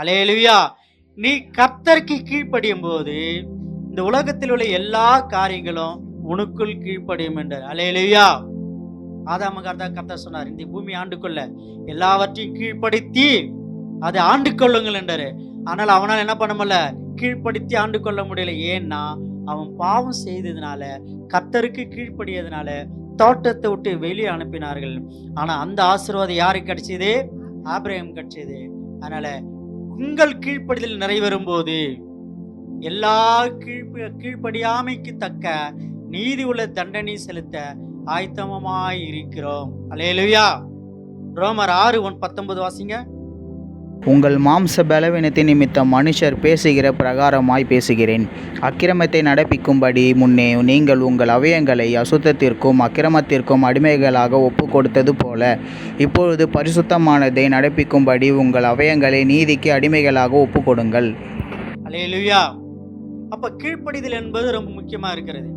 Hallelujah நீ கர்த்தருக்கு கீழ்ப்படியும் போது இந்த உலகத்தில் உள்ள எல்லா காரியங்களும் உனக்குள் கீழ்ப்படியும் என்றார். அலையலுவியா ஆதாமகார் தான் கர்த்தர் சொன்னார் இந்த பூமி ஆண்டு கொள்ள எல்லாவற்றையும் கீழ்ப்படுத்தி அதை ஆண்டு கொள்ளுங்கள் என்றாரு. ஆனால் அவனால் என்ன பண்ண முடியல? கீழ்ப்படுத்தி ஆண்டு கொள்ள முடியல. ஏன்னா அவன் பாவம் செய்ததுனால கர்த்தருக்கு கீழ்ப்படியதுனால தோட்டத்தை விட்டு வெளியே அனுப்பினார்கள். ஆனால் அந்த ஆசீர்வாதம் யாருக்கு கிடைச்சது? ஆபிரகம் கிடைச்சது. அதனால உங்கள் கீழ்ப்படிதல் நிறைவேறும் போது எல்லா கீழ்ப்ப கீழ்ப்படியாமைக்கு தக்க நீதி உள்ள தண்டனை செலுத்த ஆயத்தமமாய் இருக்கிறோம் அலையலுவியா ரோமர் ஆறு ஒன் பத்தொன்பது வாசிங்க. உங்கள் மாம்ச பலவீனத்தை நிமித்தம் மனுஷர் பேசுகிற பிரகாரமாய் பேசுகிறேன். அக்கிரமத்தை நடப்பிக்கும்படி முன்னே நீங்கள் உங்கள் அவயங்களை அசுத்தத்திற்கும் அக்கிரமத்திற்கும் அடிமைகளாக ஒப்பு கொடுத்தது போல இப்பொழுது பரிசுத்தமானதை நடப்பிக்கும்படி உங்கள் அவயங்களை நீதிக்கு அடிமைகளாக ஒப்பு கொடுங்கள் அலேலுயா அப்ப கீழ்ப்படிதல் என்பது ரொம்ப முக்கியமா இருக்கிறது.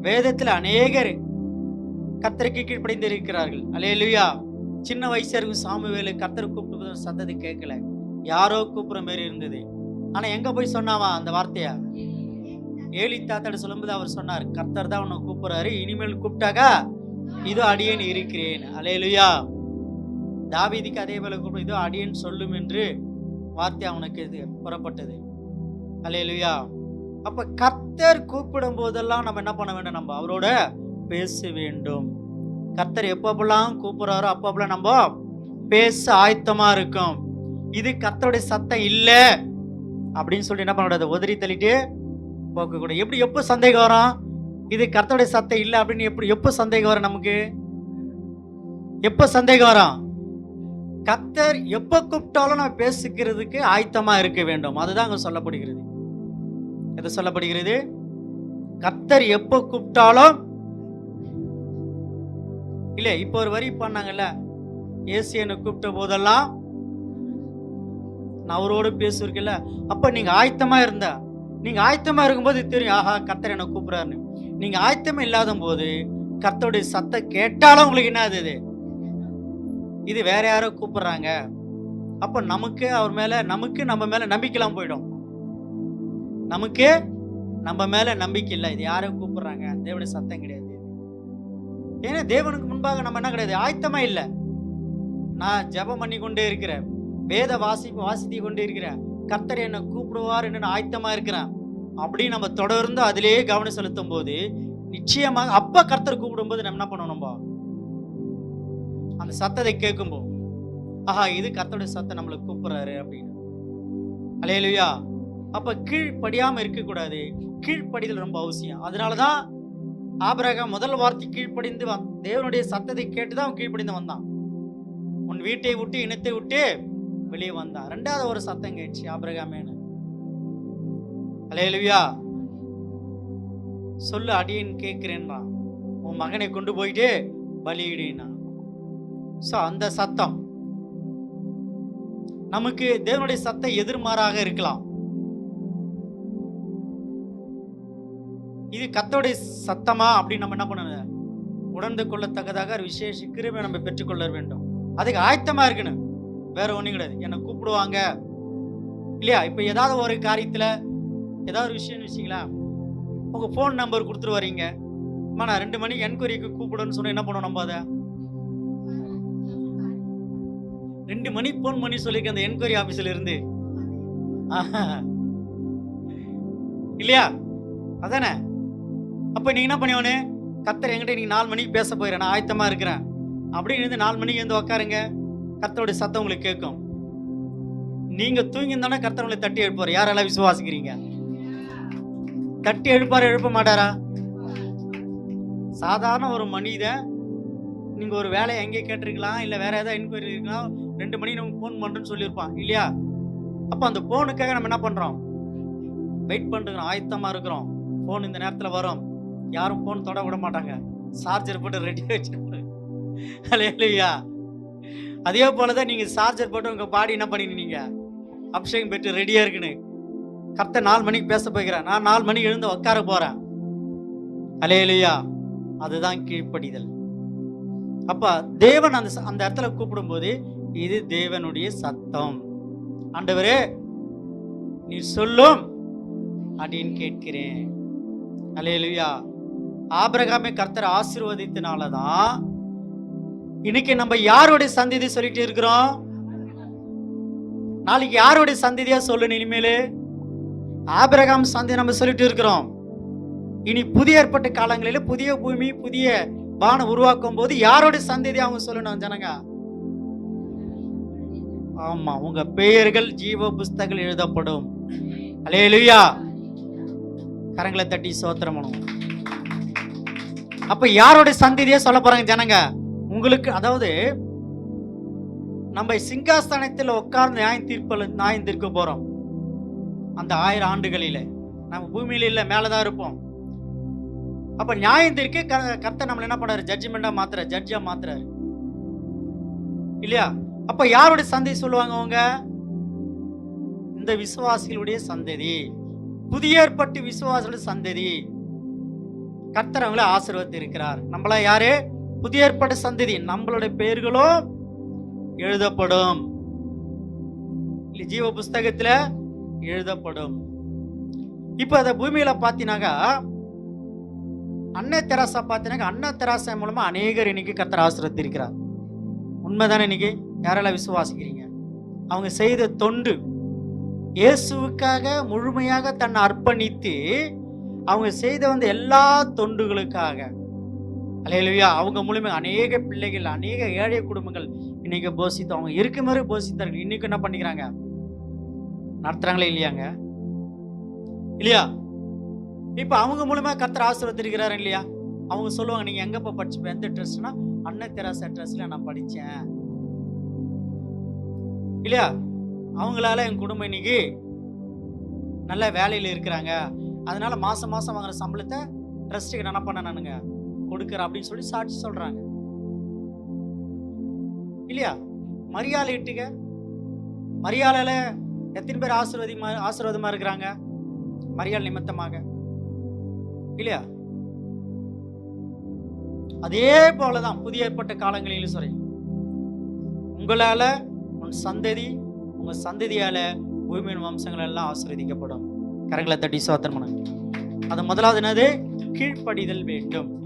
வேதத்தில் அநேகர் கத்தருக்கு கீழ்ப்படிந்து இருக்கிறார்கள் சின்ன வயசாக இருக்கும் சாமுவேலு கத்தர் கூப்பிட்டு சத்தது கேட்கல. யாரோ கூப்பிட்ற மாரி இருந்தது. ஆனா எங்க போய் சொன்னாவா அந்த வார்த்தையா? ஏலி தாத்தாட சொல்லும்போது அவர் சொன்னார் கர்த்தர் தான் உன்னை கூப்பிடுறாரு இனிமேல் கூப்பிட்டாக்கா இதோ அடியேன் இருக்கிறேன். அலையலுயா தாவீதிக்கு அதே போல கூப்பிடும் இதோ அடியேன் சொல்லும் என்று வார்த்தை அவனுக்கு இது புறப்பட்டது. அலையலுயா அப்ப கர்த்தர் கூப்பிடும் போதெல்லாம் நம்ம என்ன பண்ண வேண்டும்? நம்ம அவரோட பேச வேண்டும். கர்த்தர் எப்பப்பெல்லாம் கூப்பிடுறாரோ அப்பப்பெல்லாம் நம்ம பேச ஆயத்தமா இருக்கும். இது கர்த்தருடைய சத்தம் இல்லை. அப்படின்னு சொல்லி என்ன பண்ணக்கூடாது? உதறி தள்ளிட்டு போக்கக்கூடாது எப்படி எப்போ சந்தேகம் வரும்? இது கர்த்தருடைய சத்தம் இல்லை அப்படின்னு எப்படி எப்போ சந்தேகம் வரும் நமக்கு? எப்போ சந்தேகம் வரும்? கத்தர் எப்போ கூப்பிட்டாலும் நான் பேசிக்கிறதுக்கு ஆயத்தமாக இருக்க வேண்டும். அதுதான் அங்கே சொல்லப்படுகிறது. எது சொல்லப்படுகிறது? கத்தர் எப்போ கூப்பிட்டாலும் இல்லை இப்போ ஒரு வரி பண்ணாங்கல்ல? ஏசு என்னை கூப்பிட்ட போதெல்லாம் நான் அவரோடு பேசுவீர்கள்ல அப்ப நீங்க ஆயத்தமா இருந்தா நீங்க ஆயத்தமா இருக்கும்போது தெரியும் ஆஹா கர்த்தர் என்னை கூப்பிட்றாருன்னு. நீங்க ஆயத்தம் இல்லாத போது கர்த்தருடைய சத்தம் கேட்டாலும் உங்களுக்கு என்ன அது இது? இது வேற யாரோ கூப்பிடுறாங்க. அப்ப நமக்கு அவர் மேல நமக்கு நம்ம மேல நம்பிக்கைலாம் போயிடும். நமக்கு நம்ம மேல நம்பிக்கை இல்லை. இது யாரும் கூப்பிடுறாங்க? தேவனுடைய சத்தம் கிடையாது. ஏன்னா தேவனுக்கு முன்பாக நம்ம என்ன கிடையாது? ஆயத்தமா இல்லை. நான் ஜெபம் பண்ணி கொண்டே இருக்கிறேன். வேத வாசி வாசித்து கொண்டே இருக்கிறேன். கர்த்தர் என்னை கூப்பிடுவார் என்று ஆயத்தமா இருக்கிறேன். அப்படின்னு நம்ம தொடர்ந்து அதிலேயே கவனம் செலுத்தும் போது நிச்சயமாக அப்ப கர்த்தர் கூப்பிடும்போது நம்ம என்ன பண்ணணும் நம்ம? அந்த சத்தத்தை கேட்கும்போது ஆஹா இது கர்த்தருடைய சத்தம் நம்மளை கூப்பிடுறாரு அப்படின்னு. அலையலுயா அப்ப கீழ்ப்படியாம இருக்கக்கூடாது. கீழ்ப்படிதல் ரொம்ப அவசியம். அதனாலதான் ஆபரகம் முதல் வார்த்தை கீழ்ப்படிந்து தேவனுடைய சத்தத்தை கேட்டு அவன் கீழ்ப்படிந்து வந்தான். உன் வீட்டை விட்டு இனத்தை விட்டு வெளியே வந்தான். ரெண்டாவது ஒரு சத்தம் கேட்டுச்சு ஆபிரகாமேனு அலையலுயா சொல்லு அடியேன் கேட்கிறேன்றான். உன் மகனை கொண்டு போயிட்டு பலியிடினா. ஸோ அந்த சத்தம். நமக்கு தேவனுடைய சத்தம் எதிர்மாறாக இருக்கலாம். இது கத்தோடைய சத்தமா அப்படின்னு நம்ம என்ன பண்ணணும்? உணர்ந்து கொள்ளத்தக்கதாக ஒரு விசேஷ கிருபை நம்ம பெற்றுக்கொள்ள வேண்டும். அதுக்கு ஆயத்தமா இருக்கணும். வேற ஒன்றும் கிடையாது. என்னை கூப்பிடுவாங்க. இல்லையா? இப்போ ஏதாவது ஒரு காரியத்தில் ஏதாவது ஒரு விஷயம்னு வச்சிங்களா உங்கள் ஃபோன் நம்பர் கொடுத்துட்டு வரீங்க அம்மா நான் ரெண்டு மணிக்கு என்கொயரிக்கு கூப்பிடுன்னு சொன்னால் என்ன பண்ணுவோம் நம்ம அதை? ரெண்டு மணி ஃபோன் பண்ணி சொல்லியிருக்க அந்த என்கொயரி ஆஃபீஸில் இருந்து. இல்லையா? அதானே? அப்ப நீங்கள் என்ன பண்ணியோன்னு கத்தர் என்கிட்ட நீங்கள் நாலு மணிக்கு பேச போயிடுறேன் நான் ஆயத்தமா இருக்கிறேன். அப்படின்னு இருந்து நாலு மணிக்கு வந்து உட்காருங்க கத்தருடைய சத்தம் உங்களுக்கு கேட்கும். நீங்க தூங்கி கர்த்தர் உங்களை தட்டி எழுப்பார் யாரெல்லாம் விசுவாசிக்கிறீங்க? தட்டி எழுப்பார் எழுப்ப மாட்டாரா? சாதாரண ஒரு மனிதன் நீங்க ஒரு வேலையை எங்கே கேட்டிருக்கலாம் இல்ல வேற ஏதாவது என்கொயரி இருக்கலாம் ரெண்டு மணி நம்ம ஃபோன் பண்றேன்னு சொல்லியிருப்பான் இல்லையா? அப்ப அந்த போனுக்காக நம்ம என்ன பண்றோம்? வெயிட் பண்ணுறோம் ஆயத்தமா இருக்கிறோம். ஃபோன் இந்த நேரத்துல வரும். யாரும் ஃபோன் தொட விட மாட்டாங்க. சார்ஜர் போட்டு ரெடி வச்சிருப்பாரு இல்லையா அதே போலதான் நீங்க சார்ஜர் போட்டு உங்க பாடி என்ன பண்ணினீங்க அபிஷேகம் பெற்று ரெடியா இருக்குன்னு. கரெக்டாக நாலு மணிக்கு பேச போய்க்கிறேன் நான் நாலு மணிக்கு எழுந்து உட்கார போறேன். அலையலையா? அதுதான் கீழ்ப்படிதல். அப்ப தேவன் அந்த அந்த இடத்துல கூப்பிடும்போது இது தேவனுடைய சத்தம். ஆண்டவரே நீ சொல்லும். அப்படின்னு கேட்கிறேன். அல்லேலூயா ஆபிரகாமை கர்த்தர் ஆசீர்வதித்தனால தான் இன்னைக்கு நம்ம யாருடைய சந்ததி சொல்லிட்டு இருக்கிறோம்? நாளைக்கு யாருடைய சந்ததியா சொல்லணும் இனிமேலு? ஆபிரகாம் சந்தி நம்ம சொல்லிட்டு இருக்கிறோம். இனி புதிய ஏற்பட்ட காலங்களில் புதிய பூமி புதிய பானம் உருவாக்கும் போது யாருடைய சந்ததி அவங்க சொல்லணும் ஜனங்க? ஆமா உங்க பெயர்கள் ஜீவ புஸ்தகங்கள் எழுதப்படும். அலேலுயா கரங்களை தட்டி சோத்திரம் பண்ணுவோம். அப்ப யாருடைய சந்ததியே சொல்ல போறாங்க ஜனங்க? உங்களுக்கு அதாவது நம்ம சிங்காஸ்தானத்தில் உட்கார்ந்து நியாயம் தீர்ப்பல நியாயம் தீர்க்க போறோம். அந்த ஆயிரம் ஆண்டுகளில. நம்ம பூமியில இல்ல மேலதான் இருப்போம். அப்ப நியாயம் தீர்க்க க- கர்த்தர் நம்மள என்ன பண்றாரு? ஜட்ஜ்மெண்டா மாத்துற ஜட்ஜா மாத்துறாரு. இல்லையா? அப்ப யாருடைய சந்ததி சொல்லுவாங்க அவங்க? இந்த விசுவாசிகளுடைய சந்ததி. புதிய ஏற்பட்டு விசுவாசிகளுடைய சந்ததி. கர்த்தர் அவங்கள ஆசீர்வதி இருக்கிறார் நம்மள யாரு? புதிய ஏற்பாடு சந்ததி. நம்மளுடைய பெயர்களும் எழுதப்படும். ஜீவ புஸ்தகத்துல எழுதப்படும். இப்ப அத பூமியில பாத்தீங்கன்னாக்கா அன்னை தெராசா பார்த்தீங்கன்னா அன்னை தெராசா மூலமா அநேகர் இன்னைக்கு கர்த்தர் இருக்கிறார் உண்மைதானே இன்னைக்கு? யாரெல்லாம் விசுவாசிக்கிறீங்க? அவங்க செய்த தொண்டு. இயேசுவுக்காக முழுமையாக தன்னை அர்ப்பணித்து அவங்க செய்த வந்த எல்லா தொண்டுகளுக்காக. அலையலுயா அவங்க மூலமாக அநேக பிள்ளைகள் அநேக ஏழை குடும்பங்கள் இன்னைக்கு போஷித்து அவங்க இருக்க மாதிரி போஷித்தார்கள் இன்னைக்கு என்ன பண்ணிக்கிறாங்க? நடத்துறாங்களே இல்லையாங்க? இல்லையா? இப்போ அவங்க மூலமா கர்த்தர் ஆசீர்வதிக்கிறாரு இல்லையா? அவங்க சொல்லுவாங்க நீங்க எங்கப்பா படிச்சு எந்த ட்ரெஸ்ட்னா அன்ன தெராசா ட்ரெஸ்ல நான் படித்தேன் இல்லையா? அவங்களால என் குடும்பம் இன்னைக்கு நல்ல வேலையில் இருக்கிறாங்க. அதனால மாசம் மாசம் வாங்குற சம்பளத்தை ட்ரஸ்ட்டுக்கு என்ன பண்ண நானுங்க. கொடுக்குறேன் அப்படின்னு சொல்லி சாட்சி சொல்றாங்க. இல்லையா? மரியாதை இட்டுக மரியாதையில எத்தனை பேர் ஆசீர்வதிமா ஆசீர்வாதமா இருக்கிறாங்க? மரியாதை நிமித்தமாக. இல்லையா? அதே போலதான் புதிய ஏற்பட்ட காலங்களிலும் சரி. உங்களால உன் சந்ததி உங்க சந்ததியால பூமியின் வம்சங்கள் எல்லாம் ஆசீர்வதிக்கப்படும். கரங்களை தட்டி சோத்திரம் பண்ணுங்க அது முதலாவது என்னது? கீழ்ப்படிதல் வேண்டும்.